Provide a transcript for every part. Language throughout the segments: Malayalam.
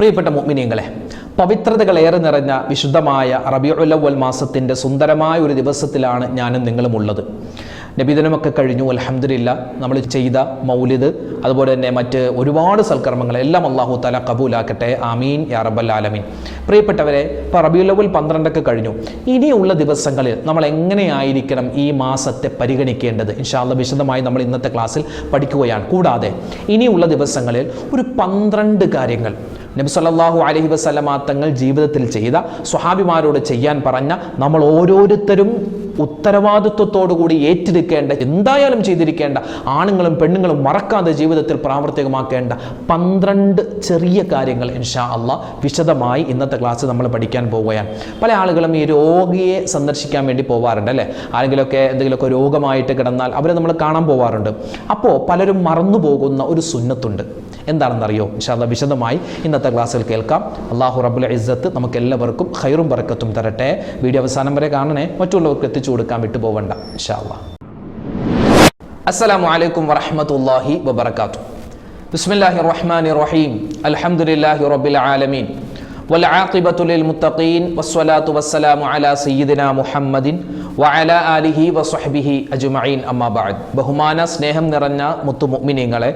പ്രിയപ്പെട്ട മുഅ്മിനീങ്ങളെ പവിത്രതകളേറെ നിറഞ്ഞ വിശുദ്ധമായ റബിയുലവൽ മാസത്തിന്റെ സുന്ദരമായ ഒരു ദിവസത്തിലാണ് ഞാനും നിങ്ങളും ഉള്ളത് നബിദിനമൊക്കെ കഴിഞ്ഞു അലഹമില്ല നമ്മൾ ചെയ്ത മൗലിദ് അതുപോലെ തന്നെ മറ്റ് ഒരുപാട് സൽക്കർമ്മങ്ങൾ എല്ലാം അള്ളാഹു താല കബൂലാക്കട്ടെ ആമീൻ യാ റബ്ബൽ ആലമീൻ. പ്രിയപ്പെട്ടവരെ ഇപ്പോൾ റബിയുലവൽ പന്ത്രണ്ടൊക്കെ കഴിഞ്ഞു. ഇനിയുള്ള ദിവസങ്ങളിൽ നമ്മൾ എങ്ങനെയായിരിക്കണം ഈ മാസത്തെ പരിഗണിക്കേണ്ടത്? ഇൻഷാല്ല വിശദമായി നമ്മൾ ഇന്നത്തെ ക്ലാസ്സിൽ പഠിക്കുകയാണ്. കൂടാതെ ഇനിയുള്ള ദിവസങ്ങളിൽ ഒരു പന്ത്രണ്ട് കാര്യങ്ങൾ നബി സല്ലല്ലാഹു അലൈഹി വസല്ലമ തങ്ങൾ ജീവിതത്തിൽ ചെയ്ത സ്വഹാബിമാരോട് ചെയ്യാൻ പറഞ്ഞ നമ്മൾ ഓരോരുത്തരും ഉത്തരവാദിത്വത്തോടു കൂടി ഏറ്റെടുക്കേണ്ട എന്തായാലും ചെയ്തിരിക്കേണ്ട ആണുങ്ങളും പെണ്ണുങ്ങളും മറക്കാതെ ജീവിതത്തിൽ പ്രാവർത്തികമാക്കേണ്ട പന്ത്രണ്ട് ചെറിയ കാര്യങ്ങൾ ഇൻഷാ അള്ളാ വിശദമായി ഇന്നത്തെ ക്ലാസ് നമ്മൾ പഠിക്കാൻ പോവുകയാണ്. പല ആളുകളും ഈ രോഗിയെ സന്ദർശിക്കാൻ വേണ്ടി പോവാറുണ്ട് അല്ലേ? ആരെങ്കിലുമൊക്കെ എന്തെങ്കിലുമൊക്കെ രോഗമായിട്ട് കിടന്നാൽ അവരെ നമ്മൾ കാണാൻ പോവാറുണ്ട്. അപ്പോൾ പലരും മറന്നു പോകുന്ന ഒരു സുന്നത്തുണ്ട്. എന്താണെന്നറിയോ ഇൻഷാല്ല വിശദമായി ഇന്നത്തെ ക്ലാസ്സിൽ കേൾക്കാം അള്ളാഹു റബുൽ ഇസ്സത്ത് നമുക്ക് എല്ലാവർക്കും ഖൈറും ബറക്കത്തും തരട്ടെ വീഡിയോ അവസാനം വരെ കാണണേ മറ്റുള്ളവർക്ക് എത്തിച്ചു കൊടുക്കാൻ വിട്ടുപോകണ്ട ഇൻഷാല്ല അസ്സലാമു അലൈക്കും വറഹ്മത്തുള്ളാഹി വബറകാതുഹു ബിസ്മില്ലാഹിർ റഹ്മാനിർ റഹീം അൽഹംദുലില്ലാഹി റബ്ബിൽ ആലമീൻ والعاقبة للمتقين والصلاة والسلام على سيدنا محمد وعلى آله وصحبه أجمعين أما بعد ബഹുമാന സ്നേഹം നിറഞ്ഞ മുത്തു മുഅ്മിനീങ്ങളെ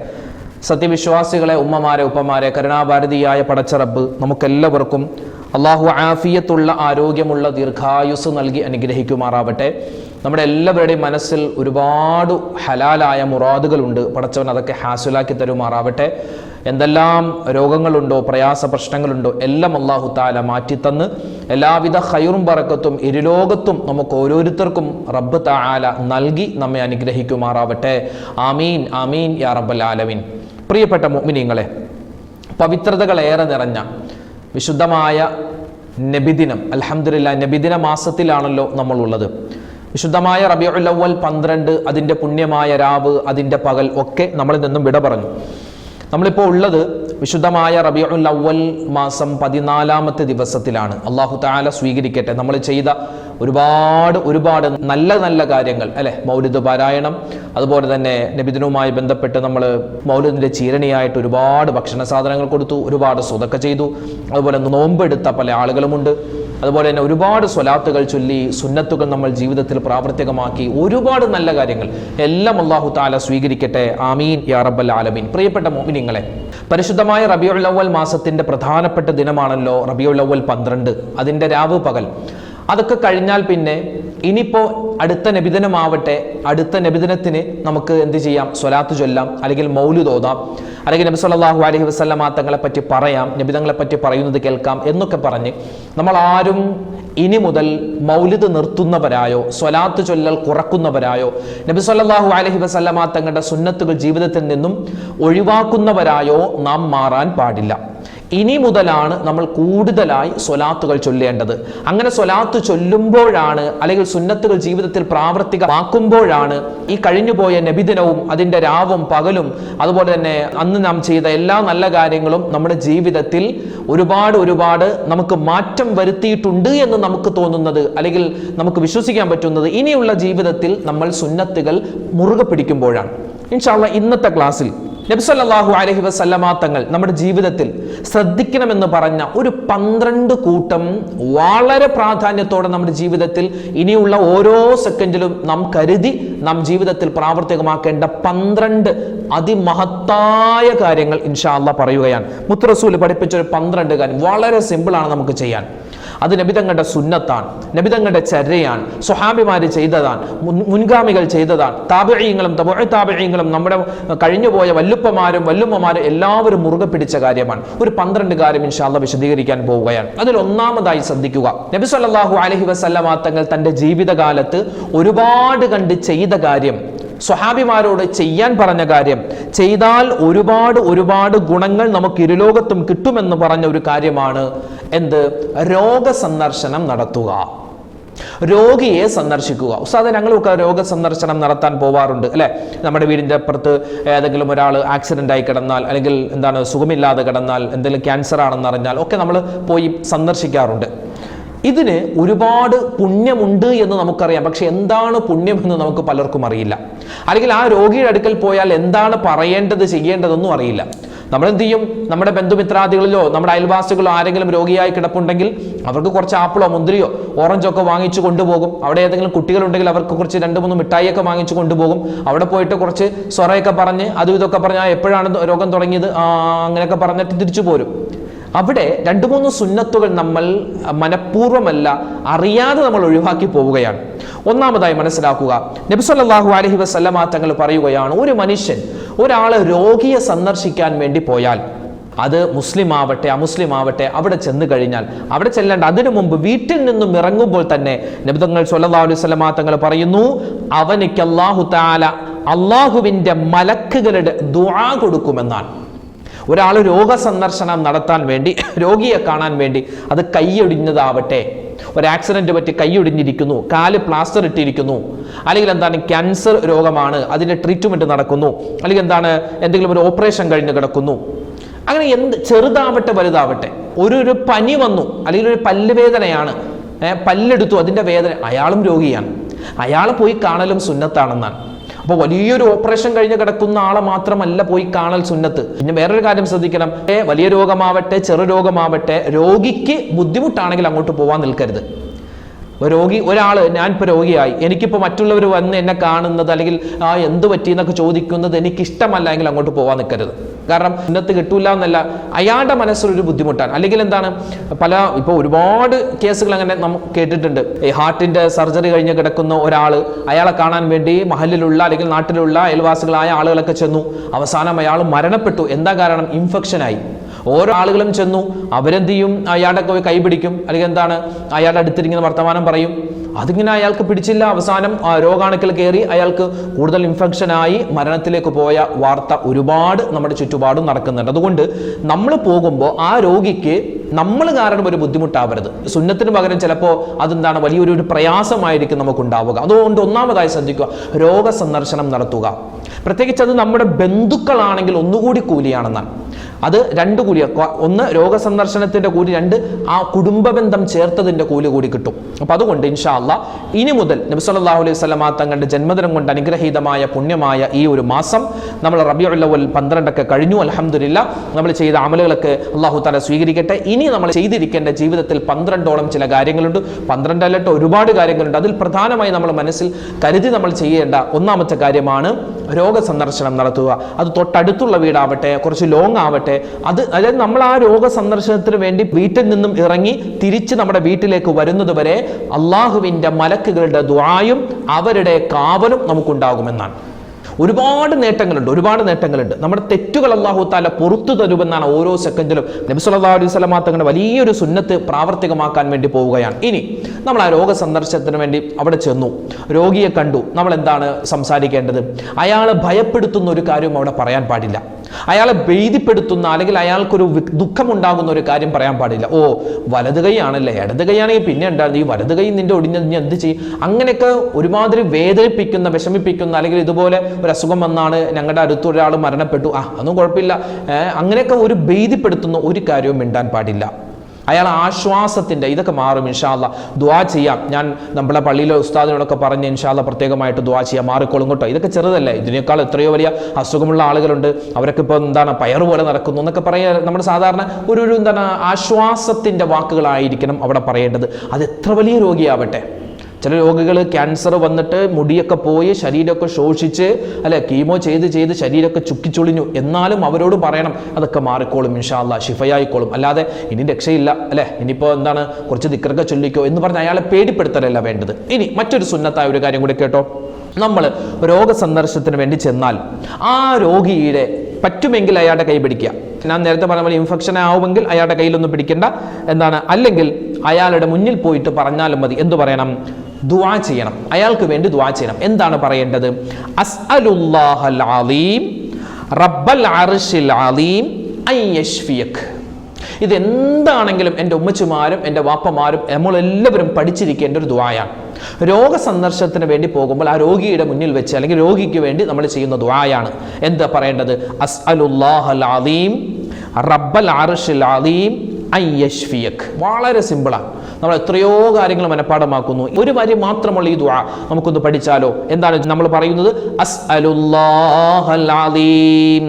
സത്യവിശ്വാസികളെ ഉമ്മമാരെ ഉപ്പമാരെ കരുണാഭാരതിയായ പടച്ചറബ് നമുക്കെല്ലാവർക്കും അള്ളാഹു ആഫിയത്തുള്ള ആരോഗ്യമുള്ള ദീർഘായുസ് നൽകി അനുഗ്രഹിക്കുമാറാവട്ടെ. നമ്മുടെ എല്ലാവരുടെയും മനസ്സിൽ ഒരുപാട് ഹലാലായ മുറാദുകളുണ്ട്. പടച്ചവൻ അതൊക്കെ ഹാസുലാക്കി തരുമാറാവട്ടെ. എന്തെല്ലാം രോഗങ്ങളുണ്ടോ പ്രയാസ പ്രശ്നങ്ങളുണ്ടോ എല്ലാം അള്ളാഹു താല മാറ്റിത്തന്ന് എല്ലാവിധ ഹൈറും പറക്കത്തും ഇരുലോകത്തും നമുക്ക് ഓരോരുത്തർക്കും റബ്ബ് താല നൽകി നമ്മെ അനുഗ്രഹിക്കുമാറാവട്ടെ. ആമീൻ ആമീൻ യാ റബ്ബൽ ആലമീൻ. പ്രിയപ്പെട്ട മുഅ്മിനീങ്ങളെ പവിത്രതകളേറെ നിറഞ്ഞ വിശുദ്ധമായ നബിദിനം അൽഹംദുലില്ലാ നബിദിന മാസത്തിലാണല്ലോ നമ്മളുള്ളത്. വിശുദ്ധമായ റബിയുൽ അവ്വൽ പന്ത്രണ്ട് അതിന്റെ പുണ്യമായ രാവ് അതിന്റെ പകൽ ഒക്കെ നമ്മളിൽ നിന്നും വിട പറഞ്ഞു. നമ്മളിപ്പോൾ ഉള്ളത് വിശുദ്ധമായ റബിയുൽ അവൽ മാസം പതിനാലാമത്തെ ദിവസത്തിലാണ്. അള്ളാഹു താല സ്വീകരിക്കട്ടെ. നമ്മൾ ചെയ്ത ഒരുപാട് ഒരുപാട് നല്ല നല്ല കാര്യങ്ങൾ അല്ലെ? മൗലിദ് പാരായണം അതുപോലെ തന്നെ നബിദിനവുമായി ബന്ധപ്പെട്ട് നമ്മൾ മൗലിദിന്റെ ചീരണിയായിട്ട് ഒരുപാട് ഭക്ഷണ സാധനങ്ങൾ കൊടുത്തു ഒരുപാട് സ്വതൊക്കെ ചെയ്തു. അതുപോലെ നോമ്പെടുത്ത പല ആളുകളുമുണ്ട്. അതുപോലെ തന്നെ ഒരുപാട് സ്വലാത്തുകൾ ചൊല്ലി സുന്നത്തുകൾ നമ്മൾ ജീവിതത്തിൽ പ്രാവർത്തികമാക്കി. ഒരുപാട് നല്ല കാര്യങ്ങൾ. എല്ലാം അള്ളാഹു താല സ്വീകരിക്കട്ടെ. ആമീൻ. യാ റബ്ബൽ ആലമീൻ. പ്രിയപ്പെട്ട മോമിനിങ്ങളെ പരിശുദ്ധമായ റബിയുൽ അവൽ മാസത്തിന്റെ പ്രധാനപ്പെട്ട ദിനമാണല്ലോ റബിയുൽ അവൽ പന്ത്രണ്ട്. അതിന്റെ രാവ് പകൽ. അതൊക്കെ കഴിഞ്ഞാൽ പിന്നെ ഇനിയിപ്പോൾ അടുത്ത നബിദിനമാവട്ടെ അടുത്ത നബിദിനത്തിന് നമുക്ക് എന്ത് ചെയ്യാം? സ്വലാത്ത് ചൊല്ലാം അല്ലെങ്കിൽ മൗലു തോതാം. അല്ലെങ്കിൽ നബി സല്ലല്ലാഹു അലൈഹി വസല്ലമ തങ്ങളെ പറ്റി പറയാം നബിതങ്ങളെ പറ്റി പറയുന്നത് കേൾക്കാം എന്നൊക്കെ പറഞ്ഞ് നമ്മൾ ആരും ഇനി മുതൽ മൗലിദ് നിർത്തുന്നവരായോ സ്വലാത്ത് ചൊല്ലൽ കുറക്കുന്നവരായോ നബി സല്ലാഹു അലഹി വസല്ലമ തങ്ങളുടെ സുന്നത്തുകൾ ജീവിതത്തിൽ നിന്നും ഒഴിവാക്കുന്നവരായോ നാം മാറാൻ പാടില്ല. ഇനി മുതലാണ് നമ്മൾ കൂടുതലായി സ്വലാത്തുകൾ ചൊല്ലേണ്ടത്. അങ്ങനെ സ്വലാത്ത് ചൊല്ലുമ്പോഴാണ് അല്ലെങ്കിൽ സുന്നത്തുകൾ ജീവിതത്തിൽ പ്രാവർത്തികമാക്കുമ്പോഴാണ് ഈ കഴിഞ്ഞുപോയ നബിദിനവും അതിന്റെ രാവും പകലും അതുപോലെ തന്നെ അന്ന് നാം ചെയ്ത എല്ലാ നല്ല കാര്യങ്ങളും നമ്മുടെ ജീവിതത്തിൽ ഒരുപാട് ഒരുപാട് നമുക്ക് മാറ്റം വരുത്തിയിട്ടുണ്ട് എന്ന് നമുക്ക് തോന്നുന്നത് അല്ലെങ്കിൽ നമുക്ക് വിശ്വസിക്കാൻ പറ്റുന്നത് ഇനിയുള്ള ജീവിതത്തിൽ നമ്മൾ സുന്നത്തുകൾ മുറുകെ പിടിക്കുമ്പോഴാണ്. ഇൻഷാല്ല ഇന്നത്തെ ക്ലാസ്സിൽ നബ്സല്ലാഹു അലഹി വസല്ലമ തങ്ങൾ നമ്മുടെ ജീവിതത്തിൽ ശ്രദ്ധിക്കണമെന്ന് പറഞ്ഞ ഒരു പന്ത്രണ്ട് കൂട്ടം വളരെ പ്രാധാന്യത്തോടെ നമ്മുടെ ജീവിതത്തിൽ ഇനിയുള്ള ഓരോ സെക്കൻഡിലും നാം കരുതി നാം ജീവിതത്തിൽ പ്രാവർത്തികമാക്കേണ്ട പന്ത്രണ്ട് അതിമഹത്തായ കാര്യങ്ങൾ ഇൻഷാ അല്ല പറയുകയാണ്. മുത്തറസൂൽ പഠിപ്പിച്ച ഒരു പന്ത്രണ്ട് കാര്യം വളരെ സിമ്പിളാണ് നമുക്ക് ചെയ്യാൻ. അത് നബിതങ്ങളുടെ സുന്നത്താണ് നബിതങ്ങളുടെ ചര്യയാണ് സുഹാബിമാർ ചെയ്തതാണ് മുൻഗാമികൾ ചെയ്തതാണ്. താപഴീങ്ങളും താപഴീങ്ങളും നമ്മുടെ കഴിഞ്ഞുപോയ വല്ലുപ്പമാരും വല്ലുമ്മമാരും എല്ലാവരും മുറുകെ പിടിച്ച കാര്യമാണ്. ഒരു പന്ത്രണ്ട് കാര്യം ഇൻഷാല്ല വിശദീകരിക്കാൻ പോവുകയാണ്. അതിൽ ഒന്നാമതായി ശ്രദ്ധിക്കുക. നബി അലൈഹി വസല്ലമ തങ്ങൾ തന്റെ ജീവിതകാലത്ത് ഒരുപാട് കണ്ട് ചെയ്ത കാര്യം സ്വഹാബിമാരോട് ചെയ്യാൻ പറഞ്ഞ കാര്യം ചെയ്താൽ ഒരുപാട് ഒരുപാട് ഗുണങ്ങൾ നമുക്ക് ഇരുലോകത്തും കിട്ടുമെന്ന് പറഞ്ഞ ഒരു കാര്യമാണ് എന്ത്? രോഗസന്ദർശനം നടത്തുക. രോഗിയെ സന്ദർശിക്കുക. ഉസ്താദ് ഞങ്ങളൊക്കെ രോഗ സന്ദർശനം നടത്താൻ പോവാറുണ്ട് അല്ലെ? നമ്മുടെ വീടിന്റെ അപ്പുറത്ത് ഏതെങ്കിലും ഒരാൾ ആക്സിഡന്റ് ആയി കിടന്നാൽ അല്ലെങ്കിൽ എന്താണ് സുഖമില്ലാതെ കിടന്നാൽ എന്തെങ്കിലും ക്യാൻസർ ആണെന്ന് അറിഞ്ഞാൽ ഒക്കെ നമ്മൾ പോയി സന്ദർശിക്കാറുണ്ട്. ഇതിന് ഒരുപാട് പുണ്യമുണ്ട് എന്ന് നമുക്കറിയാം. പക്ഷെ എന്താണ് പുണ്യം എന്ന് നമുക്ക് പലർക്കും അറിയില്ല. അല്ലെങ്കിൽ ആ രോഗിയുടെ അടുക്കൽ പോയാൽ എന്താണ് പറയേണ്ടത് ചെയ്യേണ്ടതെന്നും അറിയില്ല. നമ്മൾ എന്ത് ചെയ്യും നമ്മുടെ ബന്ധുമിത്രാദികളിലോ നമ്മുടെ അയൽവാസികളോ ആരെങ്കിലും രോഗിയായി കിടപ്പുണ്ടെങ്കിൽ അവർക്ക് കുറച്ച് ആപ്പിളോ മുന്തിരിയോ ഓറഞ്ചോ ഒക്കെ വാങ്ങിച്ചു കൊണ്ടുപോകും. അവിടെ ഏതെങ്കിലും കുട്ടികളുണ്ടെങ്കിൽ അവർക്ക് കുറച്ച് രണ്ട് മൂന്ന് മിഠായിയൊക്കെ വാങ്ങിച്ചു കൊണ്ടുപോകും. അവിടെ പോയിട്ട് കുറച്ച് സ്വറയൊക്കെ പറഞ്ഞ് അതും ഇതൊക്കെ പറഞ്ഞ് "ആ, എപ്പോഴാണ് രോഗം തുടങ്ങിയത്? അങ്ങനെയൊക്കെ പറഞ്ഞിട്ട് തിരിച്ചു പോരും. അവിടെ രണ്ട് മൂന്ന് സുന്നത്തുകൾ നമ്മൾ മനഃപൂർവമല്ല അറിയാതെ നമ്മൾ ഒഴിവാക്കി പോവുകയാണ്. ഒന്നാമതായി മനസ്സിലാക്കുക നബിസ്വല്ലാഹു അലഹി വസല്ലമ തങ്ങൾ പറയുകയാണ് ഒരു മനുഷ്യൻ ഒരാൾ രോഗിയെ സന്ദർശിക്കാൻ വേണ്ടി പോയാൽ അത് മുസ്ലിം ആവട്ടെ അമുസ്ലിം ആവട്ടെ അവിടെ ചെന്ന് കഴിഞ്ഞാൽ അവിടെ ചെല്ലേണ്ട അതിനു മുമ്പ് വീട്ടിൽ നിന്നും ഇറങ്ങുമ്പോൾ തന്നെ നബിതങ്ങൾ സല്ലല്ലാഹു അലൈഹി തങ്ങൾ പറയുന്നു അവനിക്ക് അള്ളാഹു താല അള്ളാഹുവിന്റെ മലക്കുകളുടെ ദുആ കൊടുക്കുമെന്നാണ്. ഒരാൾ രോഗസന്ദർശനം നടത്താൻ വേണ്ടി രോഗിയെ കാണാൻ വേണ്ടി അത് കൈയൊടിഞ്ഞതാവട്ടെ. ഒരു ആക്സിഡന്റ് പറ്റി കൈയൊടിഞ്ഞിരിക്കുന്നു കാൽ പ്ലാസ്റ്റർ ഇട്ടിരിക്കുന്നു. അല്ലെങ്കിൽ എന്താണ് ക്യാൻസർ രോഗമാണ് അതിന്റെ ട്രീറ്റ്മെന്റ് നടക്കുന്നു. അല്ലെങ്കിൽ എന്താണ് എന്തെങ്കിലും ഒരു ഓപ്പറേഷൻ കഴിഞ്ഞ് കിടക്കുന്നു. അങ്ങനെ എന്ത് ചെറുതാവട്ടെ വലുതാവട്ടെ. ഒരു ഒരു പനി വന്നു അല്ലെങ്കിൽ ഒരു പല്ലുവേദനയാണ്. പല്ലെടുത്തു അതിന്റെ വേദന. അയാളും രോഗിയാണ്. അയാൾ പോയി കാണലും സുന്നത്താണെന്നാണ്. അപ്പോൾ വലിയൊരു ഓപ്പറേഷൻ കഴിഞ്ഞ് കിടക്കുന്ന ആളെ മാത്രമല്ല പോയി കാണൽ സുന്നത്ത്. പിന്നെ വേറൊരു കാര്യം ശ്രദ്ധിക്കണം. വലിയ രോഗമാവട്ടെ ചെറു രോഗമാവട്ടെ രോഗിക്ക് ബുദ്ധിമുട്ടാണെങ്കിൽ അങ്ങോട്ട് പോവാൻ നിൽക്കരുത്. രോഗി ഒരാൾ ഞാനിപ്പോൾ രോഗിയായി. എനിക്കിപ്പോൾ മറ്റുള്ളവർ വന്ന് എന്നെ കാണുന്നത് അല്ലെങ്കിൽ ആ എന്ത് പറ്റി എന്നൊക്കെ ചോദിക്കുന്നത് എനിക്ക് ഇഷ്ടമല്ല എങ്കിൽ അങ്ങോട്ട് പോകാൻ നിൽക്കരുത്. കാരണം ഇന്നത്ത് കിട്ടൂല എന്നല്ല അയാളുടെ മനസ്സിലൊരു ബുദ്ധിമുട്ടാണ്. അല്ലെങ്കിൽ എന്താണ് പല ഇപ്പോൾ ഒരുപാട് കേസുകൾ അങ്ങനെ നമ്മൾ കേട്ടിട്ടുണ്ട്. ഈ ഹാർട്ടിന്റെ സർജറി കഴിഞ്ഞ് കിടക്കുന്ന ഒരാൾ അയാളെ കാണാൻ വേണ്ടി മഹലിലുള്ള അല്ലെങ്കിൽ നാട്ടിലുള്ള അയൽവാസികളായ ആളുകളൊക്കെ ചെന്നു. അവസാനം അയാൾ മരണപ്പെട്ടു. എന്താ കാരണം? ഇൻഫെക്ഷനായി ഓരോ ആളുകളും ചെന്നു. അവരെന്ത് ചെയ്യും? അയാളുടെ കൈപിടിക്കും അല്ലെങ്കിൽ എന്താണ്? അയാളുടെ അടുത്തിരിക്കുന്ന വർത്തമാനം പറയും. അതിങ്ങനെ അയാൾക്ക് പിടിച്ചില്ല. അവസാനം ആ രോഗാണുക്കൾ കയറി അയാൾക്ക് കൂടുതൽ ഇൻഫെക്ഷനായി മരണത്തിലേക്ക് പോയ വാർത്ത ഒരുപാട് നമ്മുടെ ചുറ്റുപാടും നടക്കുന്നുണ്ട്. അതുകൊണ്ട് നമ്മൾ പോകുമ്പോൾ ആ രോഗിക്ക് നമ്മൾ കാരണം ഒരു ബുദ്ധിമുട്ടാവരുത്. സുന്നത്തിന് പകരം ചിലപ്പോൾ അതെന്താണ് വലിയൊരു ഒരു പ്രയാസമായിരിക്കും നമുക്കുണ്ടാവുക. അതുകൊണ്ട് ഒന്നാമതായി ശ്രദ്ധിക്കുക രോഗ സന്ദർശനം നടത്തുക. പ്രത്യേകിച്ച് അത് നമ്മുടെ ബന്ധുക്കളാണെങ്കിൽ ഒന്നുകൂടി കൂലിയാണെന്നാണ്. അത് രണ്ട് കൂലിയ ഒന്ന് രോഗസന്ദർശനത്തിന്റെ കൂലി രണ്ട് ആ കുടുംബ ബന്ധം ചേർത്തതിന്റെ കൂലി കൂടി കിട്ടും. അപ്പോൾ അതുകൊണ്ട് ഇൻഷാ അല്ലാ ഇനി മുതൽ നബി സല്ലല്ലാഹു അലൈഹി വസല്ലമ തങ്ങളുടെ ജന്മദിനം കൊണ്ട് അനുഗ്രഹീതമായ പുണ്യമായ ഈ ഒരു മാസം നമ്മൾ റബിയുൽ അവൽ പന്ത്രണ്ടൊക്കെ കഴിഞ്ഞു. അലഹമില്ല നമ്മൾ ചെയ്ത അമലുകളൊക്കെ അള്ളാഹു താല സ്വീകരിക്കട്ടെ. ഇനി നമ്മൾ ചെയ്തിരിക്കേണ്ട ജീവിതത്തിൽ പന്ത്രണ്ടോളം ചില കാര്യങ്ങളുണ്ട്. പന്ത്രണ്ടല്ലട്ട് ഒരുപാട് കാര്യങ്ങളുണ്ട്. അതിൽ പ്രധാനമായി നമ്മൾ മനസ്സിൽ കരുതി നമ്മൾ ചെയ്യേണ്ട ഒന്നാമത്തെ കാര്യമാണ് രോഗസന്ദർശനം നടത്തുക. അത് തൊട്ടടുത്തുള്ള വീടാവട്ടെ കുറച്ച് ലോങ് ആവട്ടെ. അത് അതായത് നമ്മൾ ആ രോഗ സന്ദർശനത്തിന് വേണ്ടി വീട്ടിൽ നിന്നും ഇറങ്ങി തിരിച്ച് നമ്മുടെ വീട്ടിലേക്ക് വരുന്നതുവരെ അള്ളാഹുവിന്റെ മലക്കുകളുടെ ദ്വായും അവരുടെ കാവലും നമുക്കുണ്ടാകുമെന്നാണ്. ഒരുപാട് നേട്ടങ്ങളുണ്ട് ഒരുപാട് നേട്ടങ്ങളുണ്ട്. നമ്മുടെ തെറ്റുകൾ അള്ളാഹു താല പുറത്തു തരുമെന്നാണ് ഓരോ സെക്കൻഡിലും നബി സല്ലല്ലാഹു അലൈഹി വസല്ലമ തങ്ങളുടെ വലിയൊരു സുന്നത്ത് പ്രാവർത്തികമാക്കാൻ വേണ്ടി പോവുകയാണ്. ഇനി നമ്മൾ ആ രോഗ സന്ദർശനത്തിന് വേണ്ടി അവിടെ ചെന്നു. രോഗിയെ കണ്ടു. നമ്മൾ എന്താണ് സംസാരിക്കേണ്ടത്? അയാളെ ഭയപ്പെടുത്തുന്ന ഒരു കാര്യവും അവിടെ പറയാൻ പാടില്ല. അയാളെ ഭീതിപ്പെടുത്തുന്ന അല്ലെങ്കിൽ അയാൾക്കൊരു ദുഃഖമുണ്ടാകുന്ന ഒരു കാര്യം പറയാൻ പാടില്ല. ഓ വലത് കൈയാണല്ലേ? ഇടത് കൈയാണെങ്കിൽ പിന്നെ ഉണ്ടായിരുന്നു ഈ വലത് കൈ നിന്റെ ഒടിഞ്ഞ നീ എന്ത് ചെയ്യും? അങ്ങനെയൊക്കെ ഒരുമാതിരി വേദനിപ്പിക്കുന്ന വിഷമിപ്പിക്കുന്ന അല്ലെങ്കിൽ ഇതുപോലെ ഒരു അസുഖം വന്നാണ് ഞങ്ങളുടെ അടുത്ത് ഒരാൾ മരണപ്പെട്ടു. ആ അതൊന്നും കുഴപ്പമില്ല. അങ്ങനെയൊക്കെ ഒരു ഭീതിപ്പെടുത്തുന്ന ഒരു കാര്യവും മിണ്ടാൻ പാടില്ല. അയാൾ ആശ്വാസത്തിന്റെ ഇതൊക്കെ മാറും ഇൻഷാല്ല ദ്വാ ചെയ്യാം. ഞാൻ നമ്മളെ പള്ളിയിലെ ഉസ്താദിനോടൊക്കെ പറഞ്ഞ് ഇൻഷാല്ല പ്രത്യേകമായിട്ട് ദ്വാ ചെയ്യാം. മാറിക്കോളും കേട്ടോ. ഇതൊക്കെ ചെറുതല്ലേ? ഇതിനേക്കാൾ എത്രയോ വലിയ അസുഖമുള്ള ആളുകളുണ്ട്. അവരൊക്കെ ഇപ്പോൾ എന്താണ് പയറ് പോലെ നടക്കുന്നു എന്നൊക്കെ പറയാൻ നമ്മൾ സാധാരണ ഒരു ഒരു എന്താണ് ആശ്വാസത്തിന്റെ വാക്കുകളായിരിക്കണം അവിടെ പറയേണ്ടത്. അത് എത്ര വലിയ രോഗിയാവട്ടെ? ചില രോഗികൾ ക്യാൻസർ വന്നിട്ട് മുടിയൊക്കെ പോയി ശരീരമൊക്കെ ശോഷിച്ച് അല്ലെ കീമോ ചെയ്ത് ചെയ്ത് ശരീരമൊക്കെ ചുക്കിച്ചൊളിഞ്ഞു. എന്നാലും അവരോട് പറയണം അതൊക്കെ മാറിക്കോളും ഇൻഷാല്ല ഷിഫയായിക്കോളും അല്ലാതെ ഇനി രക്ഷയില്ല അല്ലേ? ഇനിയിപ്പോൾ എന്താണ് കുറച്ച് ദിക്കറൊക്കെ ചൊല്ലിക്കോ എന്ന് പറഞ്ഞ് അയാളെ പേടിപ്പെടുത്തലല്ല വേണ്ടത്. ഇനി മറ്റൊരു സുന്നത്തായ ഒരു കാര്യം കൂടി കേട്ടോ. നമ്മൾ രോഗസന്ദർശനത്തിന് വേണ്ടി ചെന്നാൽ ആ രോഗിയുടെ പറ്റുമെങ്കിൽ അയാളുടെ കൈ പിടിക്കുക. ഞാൻ നേരത്തെ പറഞ്ഞ പോലെ ഇൻഫെക്ഷൻ ആവുമെങ്കിൽ അയാളുടെ കയ്യിലൊന്നും പിടിക്കേണ്ട. എന്താണ്? അല്ലെങ്കിൽ അയാളുടെ മുന്നിൽ പോയിട്ട് പറഞ്ഞാലും മതി. എന്തു പറയണം? ദുആ ചെയ്യണം. അയാൾക്ക് വേണ്ടി ദുവാ ചെയ്യണം. എന്താണ് പറയേണ്ടത്? അസ്അലുല്ലാഹൽ അലീം റബ്ബൽ അർശിൽ അലീം യശ്ഫിയക്. ഇതെന്താണെങ്കിലും എന്റെ ഉമ്മച്ചുമാരും എന്റെ വാപ്പമാരും നമ്മളെല്ലാവരും പഠിച്ചിരിക്കേണ്ട ഒരു ദുആയാണ്. രോഗസന്ദർശനത്തിന് വേണ്ടി പോകുമ്പോൾ ആ രോഗിയുടെ മുന്നിൽ വെച്ച് അല്ലെങ്കിൽ രോഗിക്ക് വേണ്ടി നമ്മൾ ചെയ്യുന്ന ദ്വായാണ് എന്താ പറയേണ്ടത്? അസ്അലുല്ലാഹൽ അലീം റബ്ബൽ അർശിൽ അലീം ഐ യഷ്ഫിയക് വളരെ സിമ്പിളാണ് നമ്മൾ എത്രയോ കാര്യങ്ങൾ മനഃപ്പാടമാക്കുന്നു ഒരു വരി മാത്രമുള്ള ഈ ദുആ നമുക്കൊന്ന് പഠിച്ചാലോ? എന്താണ് നമ്മൾ പറയുന്നത്? അസ്അലുല്ലാഹൽ അലീം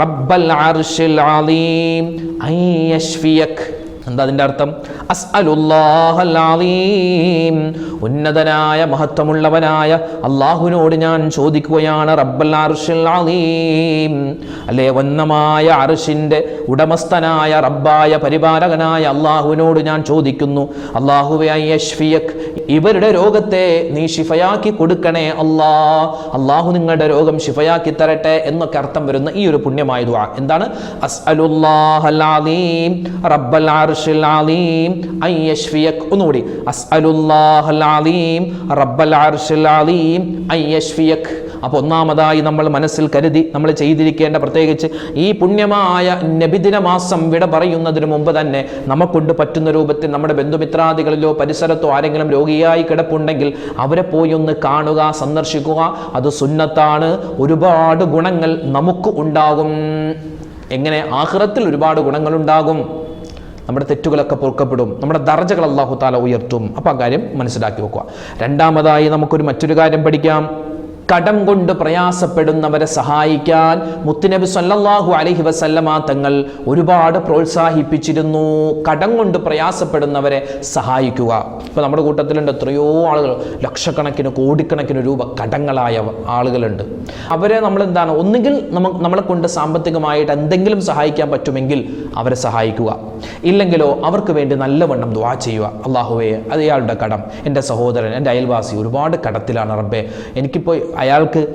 റബ്ബൽ അർശിൽ അലീം ഐ യഷ്ഫിയക് എന്താ അതിന്റെ അർത്ഥം? അസ് അലുല്ലാഹീം ഉന്നതനായ മഹത്വമുള്ളവനായ അള്ളാഹുവിനോട് ഞാൻ ചോദിക്കുകയാണ് റബ്ബൽ അർഷിൽ അലീം അല്ലേ വന്നമായ അർഷിന്റെ ഉടമസ്ഥനായ റബ്ബായ പരിപാലകനായ അള്ളാഹുവിനോട് ഞാൻ ചോദിക്കുന്നു അള്ളാഹുവെ യഷ്ഫിയക് ഇവരുടെ രോഗത്തെ നീ ശിഫയാക്കി കൊടുക്കണേ അല്ലാ. അള്ളാഹു നിങ്ങളുടെ രോഗം ശിഫയാക്കി തരട്ടെ എന്നൊക്കെ അർത്ഥം വരുന്ന ഈ ഒരു പുണ്യമായ ദുആ. എന്താണ്? റബ്ബൽ ഒന്നുകൂടി. അസ്അലുല്ലാഹൽ അലീം റബ്ബൽ അപ്പോൾ ഒന്നാമതായി നമ്മൾ മനസ്സിൽ കരുതി നമ്മൾ ചെയ്തിരിക്കേണ്ട പ്രത്യേകിച്ച് ഈ പുണ്യമായ നബിദിന മാസം വിട പറയുന്നതിന് മുമ്പ് തന്നെ നമുക്കൊണ്ട് പറ്റുന്ന രൂപത്തിൽ നമ്മുടെ ബന്ധുമിത്രാദികളിലോ പരിസരത്തോ ആരെങ്കിലും രോഗിയായി കിടപ്പുണ്ടെങ്കിൽ അവരെ പോയി ഒന്ന് കാണുക സന്ദർശിക്കുക. അത് സുന്നത്താണ്. ഒരുപാട് ഗുണങ്ങൾ നമുക്ക് ഉണ്ടാകും. എങ്ങനെ? ആഹ്റത്തിൽ ഒരുപാട് ഗുണങ്ങളുണ്ടാകും. നമ്മുടെ തെറ്റുകളൊക്കെ പൊറുക്കപ്പെടും. നമ്മുടെ ദർജകൾ അള്ളാഹു താല ഉയർത്തും. അപ്പം ആ കാര്യം മനസ്സിലാക്കി വെക്കുക. രണ്ടാമതായി നമുക്കൊരു മറ്റൊരു കാര്യം പഠിക്കാം. കടം കൊണ്ട് പ്രയാസപ്പെടുന്നവരെ സഹായിക്കാൻ മുത്തുനബി സല്ലാഹു അലഹി വസല്ലമ തങ്ങൾ ഒരുപാട് പ്രോത്സാഹിപ്പിച്ചിരുന്നു. കടം കൊണ്ട് പ്രയാസപ്പെടുന്നവരെ സഹായിക്കുക. ഇപ്പോൾ നമ്മുടെ കൂട്ടത്തിലുണ്ട് എത്രയോ ആളുകൾ. ലക്ഷക്കണക്കിന് കോടിക്കണക്കിന് രൂപ കടങ്ങളായ ആളുകളുണ്ട്. അവരെ നമ്മൾ എന്താണ് ഒന്നുകിൽ നമ്മൾ നമ്മളെ കൊണ്ട് സാമ്പത്തികമായിട്ട് എന്തെങ്കിലും സഹായിക്കാൻ പറ്റുമെങ്കിൽ അവരെ സഹായിക്കുക. ഇല്ലെങ്കിലോ അവർക്ക് വേണ്ടി നല്ലവണ്ണം ദ്വാ ചെയ്യുക. അള്ളാഹുവേ അത് ഇയാളുടെ കടം. എന്റെ സഹോദരൻ എന്റെ അയൽവാസി ഒരുപാട് കടത്തിലാണ് റബ്ബേ. എനിക്കിപ്പോൾ അയാൾക്ക്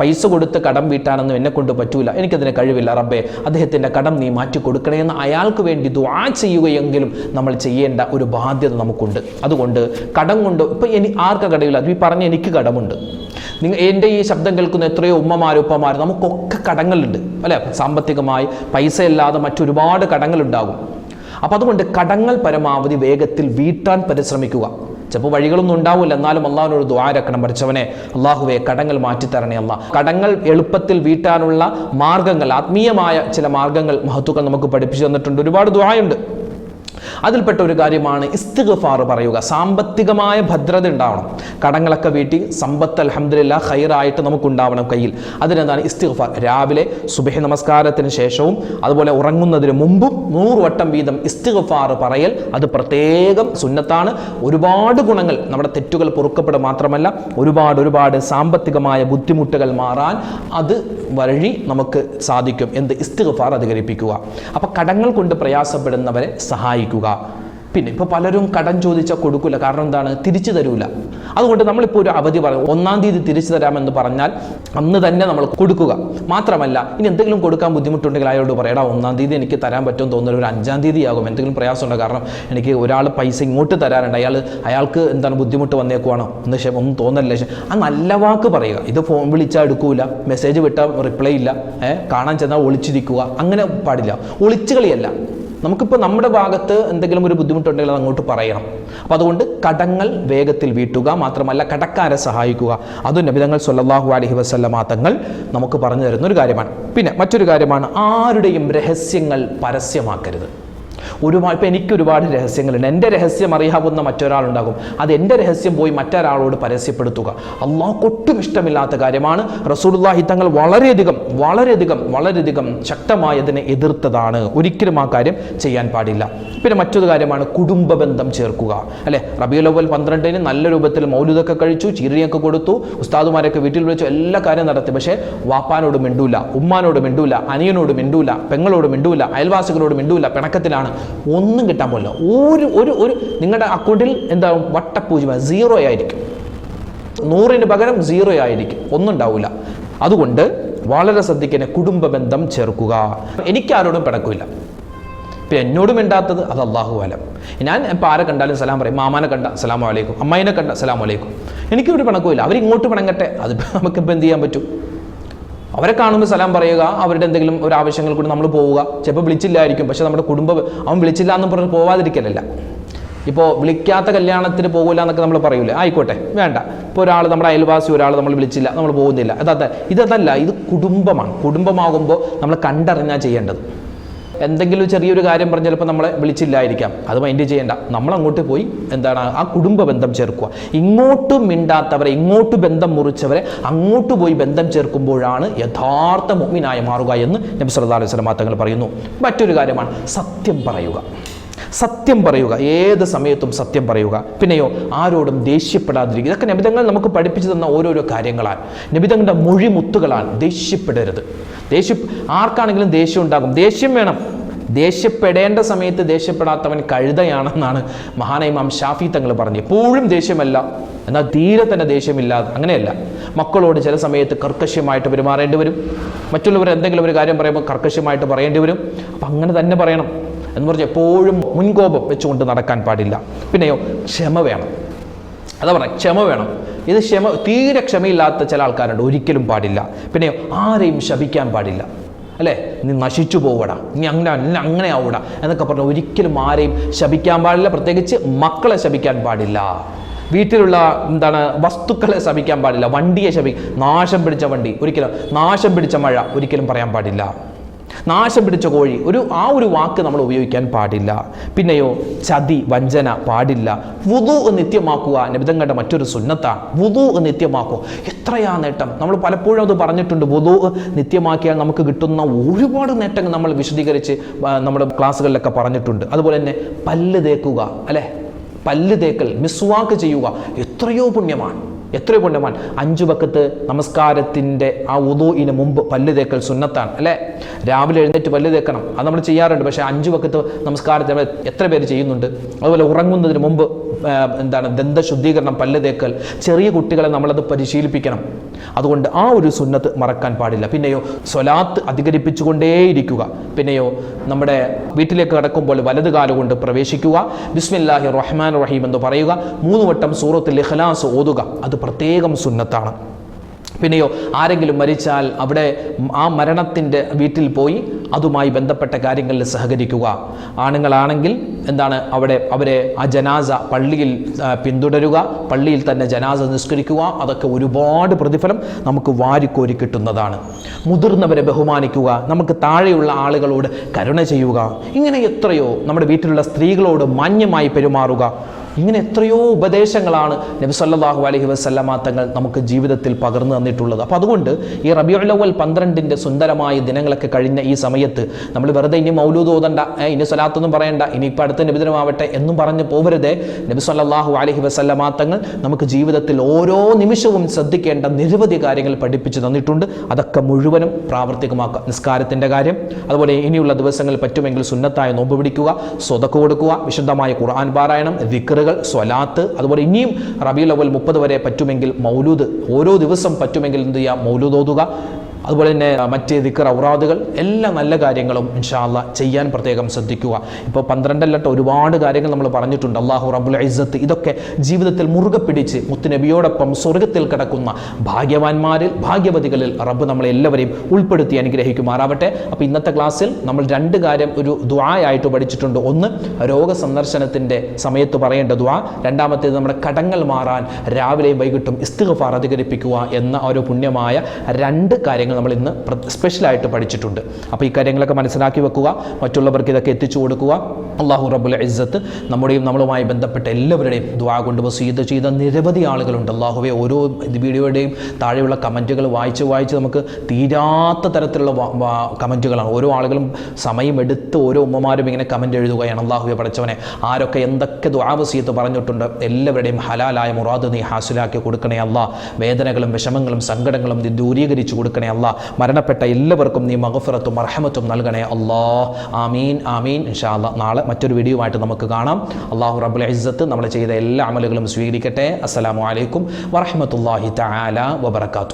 പൈസ കൊടുത്ത് കടം വീട്ടാനൊന്നും എന്നെ കൊണ്ട് പറ്റൂല. എനിക്കതിന് കഴിവില്ല റബ്ബേ. അദ്ദേഹത്തിന്റെ കടം നീ മാറ്റി കൊടുക്കണേ എന്ന് അയാൾക്ക് വേണ്ടി ദ്വാ ചെയ്യുകയെങ്കിലും നമ്മൾ ചെയ്യേണ്ട ഒരു ബാധ്യത നമുക്കുണ്ട്. അതുകൊണ്ട് കടം കൊണ്ട് ഇപ്പം ഇനി ആർക്ക കടയില്ല? അത് ഈ പറഞ്ഞ എനിക്ക് കടമുണ്ട്. നിങ്ങൾ എന്റെ ഈ ശബ്ദം കേൾക്കുന്ന എത്രയോ ഉമ്മമാരും ഉപ്പമാർ നമുക്കൊക്കെ കടങ്ങളുണ്ട് അല്ലേ? സാമ്പത്തികമായി പൈസ ഇല്ലാതെ മറ്റൊരുപാട് കടങ്ങളുണ്ടാകും. അപ്പോൾ അതുകൊണ്ട് കടങ്ങൾ പരമാവധി വേഗത്തിൽ വീട്ടാൻ പരിശ്രമിക്കുക. ചിലപ്പോൾ വഴികളൊന്നും ഉണ്ടാവില്ല. എന്നാലും അള്ളാഹുവിനോട് ദ്വാരക്കണം പഠിച്ചവനെ അള്ളാഹുവെ കടങ്ങൾ മാറ്റിത്തരണേ അല്ല കടങ്ങൾ എളുപ്പത്തിൽ വീട്ടാനുള്ള മാർഗങ്ങൾ ആത്മീയമായ ചില മാർഗങ്ങൾ മഹത്വങ്ങൾ നമുക്ക് പഠിപ്പിച്ചു തന്നിട്ടുണ്ട്. ഒരുപാട് ദ്വായുണ്ട് അതിൽപ്പെട്ട ഒരു കാര്യമാണ് ഇസ്തിഗ്ഫാർ പറയുക. സാമ്പത്തികമായ ഭദ്രത ഉണ്ടാവണം. കടങ്ങളൊക്കെ വീട്ടി സമ്പത്ത് അൽഹംദുലില്ലാ ഖൈറായിട്ട് നമുക്കുണ്ടാവണം കയ്യിൽ. അതിനെന്താണ് ഇസ്തിഗ്ഫാർ? രാവിലെ സുബഹി നമസ്കാരത്തിന് ശേഷവും അതുപോലെ ഉറങ്ങുന്നതിന് മുമ്പും നൂറ് വട്ടം വീതം ഇസ്തിഗ്ഫാർ പറയൽ അത് പ്രത്യേകം സുന്നത്താണ്. ഒരുപാട് ഗുണങ്ങൾ നമ്മുടെ തെറ്റുകൾ പൊറുക്കപ്പെടുക മാത്രമല്ല ഒരുപാട് ഒരുപാട് സാമ്പത്തികമായ ബുദ്ധിമുട്ടുകൾ മാറാൻ അത് വഴി നമുക്ക് സാധിക്കും. എന്ത്? ഇസ്തിഗ്ഫാർ അധികരിപ്പിക്കുക. അപ്പോൾ കടങ്ങൾ കൊണ്ട് പ്രയാസപ്പെടുന്നവരെ സഹായിക്കുക. പിന്നെ ഇപ്പോൾ പലരും കടം ചോദിച്ചാൽ കൊടുക്കില്ല കാരണം എന്താണ്? തിരിച്ചു തരൂല. അതുകൊണ്ട് നമ്മളിപ്പോൾ ഒരു അവധി പറയും ഒന്നാം തീയതി തിരിച്ചു തരാമെന്ന് പറഞ്ഞാൽ അന്ന് തന്നെ നമ്മൾ കൊടുക്കുക. മാത്രമല്ല ഇനി എന്തെങ്കിലും കൊടുക്കാൻ ബുദ്ധിമുട്ടുണ്ടെങ്കിൽ അയാളോട് പറയടാ ഒന്നാം തീയതി എനിക്ക് തരാൻ പറ്റും തോന്നുന്നത് ഒരു അഞ്ചാം തീയതി ആകും എന്തെങ്കിലും പ്രയാസമുണ്ടോ? കാരണം എനിക്ക് ഒരാൾ പൈസ ഇങ്ങോട്ട് തരാനുണ്ട്. അയാൾ അയാൾക്ക് എന്താണ് ബുദ്ധിമുട്ട് വന്നേക്കുവാണോ? ഒന്ന് ശേഷം ഒന്നും തോന്നല്ല ആ നല്ല വാക്ക് പറയുക. ഇത് ഫോൺ വിളിച്ചാൽ എടുക്കൂല. മെസ്സേജ് വിട്ടാൽ റിപ്ലൈ ഇല്ല. ഏഹ് കാണാൻ ചെന്നാൽ ഒളിച്ചിരിക്കുക. അങ്ങനെ പാടില്ല. ഒളിച്ചുകളിയല്ല നമുക്കിപ്പോൾ നമ്മുടെ ഭാഗത്ത് എന്തെങ്കിലും ഒരു ബുദ്ധിമുട്ടുണ്ടെങ്കിൽ അത് അങ്ങോട്ട് പറയണം. അപ്പോൾ അതുകൊണ്ട് കടങ്ങൾ വേഗത്തിൽ വീട്ടുക മാത്രമല്ല കടക്കാരെ സഹായിക്കുക. അതും നബിതങ്ങൾ സൊല്ലാഹു അലഹി വസല്ലമ തങ്ങൾ നമുക്ക് പറഞ്ഞു തരുന്ന ഒരു കാര്യമാണ്. പിന്നെ മറ്റൊരു കാര്യമാണ് ആരുടെയും രഹസ്യങ്ങൾ പരസ്യമാക്കരുത്. ഒരുപാട് ഇപ്പം എനിക്ക് ഒരുപാട് രഹസ്യങ്ങളുണ്ട്. എന്റെ രഹസ്യം അറിയാവുന്ന മറ്റൊരാളുണ്ടാകും. അത് എന്റെ രഹസ്യം പോയി മറ്റൊരാളോട് പരസ്യപ്പെടുത്തുക. അള്ളാഹ്ക്ക് ഒട്ടും ഇഷ്ടമില്ലാത്ത കാര്യമാണ് റസൂലുള്ളാഹി തങ്ങൾ വളരെയധികം വളരെയധികം വളരെയധികം ശക്തമായതിനെ എതിർത്തതാണ്. ഒരിക്കലും ആ കാര്യം ചെയ്യാൻ പാടില്ല. പിന്നെ മറ്റൊരു കാര്യമാണ് കുടുംബ ബന്ധം ചേർക്കുക. അല്ലെ? റബിയുൽ അവൽ പന്ത്രണ്ടിന് നല്ല രൂപത്തിൽ മൗലുദൊക്കെ കഴിച്ചു ചീരണിയൊക്കെ കൊടുത്തു ഉസ്താദുമാരൊക്കെ വീട്ടിൽ വിളിച്ചു എല്ലാ കാര്യം നടത്തി. പക്ഷേ വാപ്പാനോട് മിണ്ടൂല ഉമ്മാനോട് മിണ്ടൂല അനിയനോട് മിണ്ടൂല പെങ്ങളോട് മിണ്ടൂല അയൽവാസികളോട് മിണ്ടൂല പിണക്കത്തിലാണ്. ഒന്നും കിട്ടാൻ പോലില്ല. ഒരു ഒരു ഒരു നിങ്ങളുടെ അക്കൗണ്ടിൽ എന്താ വട്ടപ്പൂജ്യം സീറോ ആയിരിക്കും. നൂറിന് പകരം സീറോ ആയിരിക്കും. ഒന്നും ഉണ്ടാവില്ല അതുകൊണ്ട് വളരെ ശ്രദ്ധിക്കുന്ന കുടുംബ ബന്ധം ചേർക്കുക. എനിക്കാരോടും പിണക്കില്ല ഇപ്പം എന്നോടും മിണ്ടാത്തത് അത് അള്ളാഹു അലം. ഞാൻ ഇപ്പം ആരെ കണ്ടാലും സലാം പറയും. മാമാനെ കണ്ട സലാം വലൈക്കും അമ്മായിനെ കണ്ട സലാം വലൈക്കും എനിക്കൊരു പിണക്കുമില്ല അവരിങ്ങോട്ട് പിണങ്ങട്ടെ. അത് നമുക്കിപ്പോൾ എന്ത് ചെയ്യാൻ പറ്റും? അവരെ കാണുമ്പോൾ സലാം പറയുക അവരുടെ എന്തെങ്കിലും ഒരു ആവശ്യങ്ങൾ കൂടി നമ്മൾ പോവുക. ചിലപ്പോൾ വിളിച്ചില്ലായിരിക്കും. പക്ഷെ നമ്മുടെ കുടുംബം അവൻ വിളിച്ചില്ല എന്ന് പറഞ്ഞ് പോവാതിരിക്കലല്ല. ഇപ്പോൾ വിളിക്കാത്ത കല്യാണത്തിന് പോകില്ല എന്നൊക്കെ നമ്മൾ പറയൂലേ? ആയിക്കോട്ടെ വേണ്ട. ഇപ്പോൾ ഒരാൾ നമ്മുടെ അയൽവാസി ഒരാൾ നമ്മൾ വിളിച്ചില്ല നമ്മൾ പോകുന്നില്ല. അതല്ല ഇതല്ല ഇത് കുടുംബമാണ്. കുടുംബമാകുമ്പോൾ നമ്മൾ കണ്ടറിഞ്ഞാൽ ചെയ്യേണ്ടത്. എന്തെങ്കിലും ചെറിയൊരു കാര്യം പറഞ്ഞ് ചിലപ്പോൾ നമ്മളെ വിളിച്ചില്ലായിരിക്കാം. അത് മൈൻഡ് ചെയ്യേണ്ട. നമ്മൾ അങ്ങോട്ട് പോയി എന്താണ് ആ കുടുംബ ബന്ധം ചേർക്കുക. ഇങ്ങോട്ട് മിണ്ടാത്തവരെ ഇങ്ങോട്ട് ബന്ധം മുറിച്ചവരെ അങ്ങോട്ട് പോയി ബന്ധം ചേർക്കുമ്പോഴാണ് യഥാർത്ഥ മുഗ്മിനായി മാറുക എന്ന് നബി സല്ലല്ലാഹു അലൈഹി വസല്ലം തങ്ങൾ പറയുന്നു. മറ്റൊരു കാര്യമാണ് സത്യം പറയുക. സത്യം പറയുക. ഏത് സമയത്തും സത്യം പറയുക. പിന്നെയോ ആരോടും ദേഷ്യപ്പെടാതിരിക്കുക. ഇതൊക്കെ നബിതങ്ങൾ നമുക്ക് പഠിപ്പിച്ചു തന്ന ഓരോരോ കാര്യങ്ങളാണ് നബിതങ്ങളുടെ മൊഴിമുത്തുകളാണ് ദേഷ്യപ്പെടരുത്. ദേഷ്യ ആർക്കാണെങ്കിലും ദേഷ്യം ഉണ്ടാകും. ദേഷ്യം വേണം. ദേഷ്യപ്പെടേണ്ട സമയത്ത് ദേഷ്യപ്പെടാത്തവൻ കഴുതയാണെന്നാണ് മഹാനൈമാം ഷാഫി തങ്ങൾ പറഞ്ഞു എപ്പോഴും ദേഷ്യമല്ല. എന്നാൽ തീരെ തന്നെ ദേഷ്യമില്ലാതെ അങ്ങനെയല്ല. മക്കളോട് ചില സമയത്ത് കർക്കശ്യമായിട്ട് പെരുമാറേണ്ടി വരും. മറ്റുള്ളവർ എന്തെങ്കിലും ഒരു കാര്യം പറയുമ്പോൾ കർക്കശ്യമായിട്ട് പറയേണ്ടി വരും. അപ്പം അങ്ങനെ തന്നെ പറയണം. എന്ന് പറഞ്ഞാൽ എപ്പോഴും മുൻകോപം വെച്ചുകൊണ്ട് നടക്കാൻ പാടില്ല. പിന്നെയോ ക്ഷമ വേണം. അതാ പറയാം ക്ഷമ വേണം. ഇത് ക്ഷമ തീരെ ക്ഷമയില്ലാത്ത ചില ആൾക്കാരുണ്ട്. ഒരിക്കലും പാടില്ല. പിന്നെയോ ആരെയും ശപിക്കാൻ പാടില്ല. അല്ലേ? നീ നശിച്ചു പോവടാ. നീ അങ്ങനെ നീ അങ്ങനെ ആവൂടാ. എന്നൊക്കെ പറഞ്ഞാൽ ഒരിക്കലും ആരെയും ശപിക്കാൻ പാടില്ല. പ്രത്യേകിച്ച് മക്കളെ ശപിക്കാൻ പാടില്ല. വീട്ടിലുള്ള എന്താണ് വസ്തുക്കളെ ശപിക്കാൻ പാടില്ല. വണ്ടിയെ ശപി നാശം പിടിച്ച വണ്ടി. ഒരിക്കലും നാശം പിടിച്ച മഴ ഒരിക്കലും പറയാൻ പാടില്ല. നാശം പിടിച്ച കോഴി. ഒരു ആ ഒരു വാക്ക് നമ്മൾ ഉപയോഗിക്കാൻ പാടില്ല. പിന്നെയോ ചതി വഞ്ചന പാടില്ല. വുതു നിത്യമാക്കുക നിബിതങ്ങളുടെ മറ്റൊരു സുന്നത്താണ് വുതു നിത്യമാക്കുക. എത്രയാ നേട്ടം? നമ്മൾ പലപ്പോഴും അത് പറഞ്ഞിട്ടുണ്ട്. വുതു നിത്യമാക്കിയാൽ നമുക്ക് കിട്ടുന്ന ഒരുപാട് നേട്ടങ്ങൾ നമ്മൾ വിശദീകരിച്ച് നമ്മുടെ ക്ലാസ്സുകളിലൊക്കെ പറഞ്ഞിട്ടുണ്ട്. അതുപോലെ തന്നെ പല്ല് തേക്കുക അല്ലേ? പല്ല് തേക്കൽ മിസ്വാക്ക് ചെയ്യുക എത്രയോ പുണ്യമാണ്. എത്രയോ പുണ്യമാണ് അഞ്ചു പക്കത്ത് നമസ്കാരത്തിന്റെ ആ ഉദൂഇന് മുമ്പ് പല്ല് തേക്കൽ സുന്നത്താണ് അല്ലേ? രാവിലെ എഴുന്നേറ്റ് പല്ല് തേക്കണം. അത് നമ്മൾ ചെയ്യാറുണ്ട്. പക്ഷേ അഞ്ചു പക്കത്ത് നമസ്കാരത്തെ എത്ര പേര് ചെയ്യുന്നുണ്ട്? അതുപോലെ ഉറങ്ങുന്നതിന് മുമ്പ് എന്താണ് ദന്തശുദ്ധീകരണം പല്ല് തേക്കൽ. ചെറിയ കുട്ടികളെ നമ്മളത് പരിശീലിപ്പിക്കണം. അതുകൊണ്ട് ആ ഒരു സുന്നത്ത് മറക്കാൻ പാടില്ല. പിന്നെയോ സ്വലാത്ത് അധികരിപ്പിച്ചുകൊണ്ടേയിരിക്കുക. പിന്നെയോ നമ്മുടെ വീട്ടിലേക്ക് കടക്കുമ്പോൾ വലത് കാലുകൊണ്ട് പ്രവേശിക്കുക. ബിസ്മില്ലാഹി റഹ്മാൻ റഹീം എന്ന് പറയുക. മൂന്ന് വട്ടം സൂറത്തിൽ ഇഖ്ലാസ് ഓതുക. അത് പ്രത്യേകം സുന്നത്താണ്. പിന്നെയോ ആരെങ്കിലും മരിച്ചാൽ അവിടെ ആ മരണത്തിന്റെ വീട്ടിൽ പോയി അതുമായി ബന്ധപ്പെട്ട കാര്യങ്ങളിൽ സഹകരിക്കുക. ആണുങ്ങളാണെങ്കിൽ എന്താണ് അവിടെ അവരെ ആ ജനാസ പള്ളിയിൽ പിന്തുടരുക പള്ളിയിൽ തന്നെ ജനാസ നിസ്കരിക്കുക അതൊക്കെ ഒരുപാട് പ്രതിഫലം നമുക്ക് വാരിക്കോരി കിട്ടുന്നതാണ്. മുതിർന്നവരെ ബഹുമാനിക്കുക നമുക്ക് താഴെയുള്ള ആളുകളോട് കരുണ ചെയ്യുക ഇങ്ങനെ എത്രയോ നമ്മുടെ വീട്ടിലുള്ള സ്ത്രീകളോട് മാന്യമായി പെരുമാറുക. ഇങ്ങനെ എത്രയോ ഉപദേശങ്ങളാണ് നബി സല്ലാഹു അലഹി വസല്ലമ തങ്ങൾ നമുക്ക് ജീവിതത്തിൽ പകർന്നു തന്നിട്ടുള്ളത്. അപ്പോൾ അതുകൊണ്ട് ഈ റബി അവൽ പന്ത്രണ്ടിന്റെ സുന്ദരമായ ദിനങ്ങളൊക്കെ കഴിഞ്ഞ ഈ സമയത്ത് നമ്മൾ വെറുതെ ഇനി മൗലൂദ് ഓതണ്ട ഇനി സ്വലാത്തൊന്നും പറയണ്ട ഇനി ഇപ്പം അടുത്ത നബിദിനമാവട്ടെ എന്നും പറഞ്ഞ് പോവരുതേ. നബി സല്ലാഹു അലഹി വസല്ലമ തങ്ങൾ നമുക്ക് ജീവിതത്തിൽ ഓരോ നിമിഷവും ശ്രദ്ധിക്കേണ്ട നിരവധി കാര്യങ്ങൾ പഠിപ്പിച്ചു തന്നിട്ടുണ്ട്. അതൊക്കെ മുഴുവനും പ്രാവർത്തികമാക്കുക. നിസ്കാരത്തിന്റെ കാര്യം അതുപോലെ ഇനിയുള്ള ദിവസങ്ങൾ പറ്റുമെങ്കിൽ സുന്നത്തായ നോമ്പ് പിടിക്കുക സ്വതക്ക് കൊടുക്കുക വിശുദ്ധമായ ഖുർആൻ പാരായണം ദിക്റുകൾ സ്വലാത്ത് അതുപോലെ ഇനിയും റബീൽ അവൽ മുപ്പത് വരെ പറ്റുമെങ്കിൽ മൗലൂദ് ഓരോ ദിവസം പറ്റുമെങ്കിൽ എന്ത് ചെയ്യുക മൗലൂദ് ഓതുക. അതുപോലെ തന്നെ മറ്റ് ദിക്കർ ഔറാദുകൾ എല്ലാ നല്ല കാര്യങ്ങളും ഇൻഷാല്ല ചെയ്യാൻ പ്രത്യേകം ശ്രദ്ധിക്കുക. ഇപ്പോൾ പന്ത്രണ്ടല്ലട്ട് ഒരുപാട് കാര്യങ്ങൾ നമ്മൾ പറഞ്ഞിട്ടുണ്ട്. അള്ളാഹു റബുൽ ഇസ്സത്ത് ഇതൊക്കെ ജീവിതത്തിൽ മുറുകെ പിടിച്ച് മുത്തുനബിയോടൊപ്പം സ്വർഗത്തിൽ കിടക്കുന്ന ഭാഗ്യവാന്മാരിൽ ഭാഗ്യവതികളിൽ റബ്ബ് നമ്മളെ എല്ലാവരെയും ഉൾപ്പെടുത്തി അനുഗ്രഹിക്കുമാറാവട്ടെ. അപ്പോൾ ഇന്നത്തെ ക്ലാസ്സിൽ നമ്മൾ രണ്ട് കാര്യം ഒരു ദ്വായായിട്ട് പഠിച്ചിട്ടുണ്ട്. ഒന്ന് രോഗസന്ദർശനത്തിന്റെ സമയത്ത് പറയേണ്ട ദ്വാ രണ്ടാമത്തേത് നമ്മുടെ കടങ്ങൾ മാറാൻ രാവിലെയും വൈകിട്ടും ഇസ്തിഗഫാർ അധികരിപ്പിക്കുക എന്ന ഒരു പുണ്യമായ രണ്ട് കാര്യങ്ങൾ നമ്മൾ ഇന്ന് സ്പെഷ്യലായിട്ട് പഠിച്ചിട്ടുണ്ട്. അപ്പോൾ ഈ കാര്യങ്ങളൊക്കെ മനസ്സിലാക്കി വെക്കുക മറ്റുള്ളവർക്ക് ഇതൊക്കെ എത്തിച്ചു കൊടുക്കുക. അള്ളാഹു റബുൽ ഇസ്സത്ത് നമ്മുടെയും നമ്മളുമായി ബന്ധപ്പെട്ട എല്ലാവരുടെയും ദ്വാ കൊണ്ട് വസീത് ചെയ്ത നിരവധി ആളുകളുണ്ട്. അള്ളാഹുവെ ഓരോ വീഡിയോയുടെയും താഴെയുള്ള കമന്റുകൾ വായിച്ച് വായിച്ച് നമുക്ക് തീരാത്ത തരത്തിലുള്ള കമന്റുകളാണ് ഓരോ ആളുകളും സമയമെടുത്ത് ഓരോ ഉമ്മമാരും ഇങ്ങനെ കമന്റ് എഴുതുകയാണ്. അള്ളാഹുവെ പഠിച്ചവനെ ആരൊക്കെ എന്തൊക്കെ ദ്വാവസീയത്ത് പറഞ്ഞിട്ടുണ്ട് എല്ലാവരുടെയും ഹലാലായ മുറാദ് നീ ഹാസിലാക്കി കൊടുക്കണേ അള്ളാഹ് വേദനകളും വിഷമങ്ങളും സങ്കടങ്ങളും ദൂരീകരിച്ചു കൊടുക്കണേ അല്ല. മരണപ്പെട്ട എല്ലാവർക്കും നീ മഹഫിറത്തും അർഹമത്തും നൽകണേ അല്ലാ. ആമീൻ ആമീൻ ഇൻഷാ അല്ലാ. നാളെ മറ്റൊരു വീഡിയോ ആയിട്ട് നമുക്ക് കാണാം. അള്ളാഹു റബുൽ ഇസ്സത്ത് നമ്മൾ ചെയ്ത എല്ലാ അമലുകളും സ്വീകരിക്കട്ടെ. അസ്സലാമു അലൈക്കും വറഹമത്തല്ലാഹി തആല വബറകാതുഹു.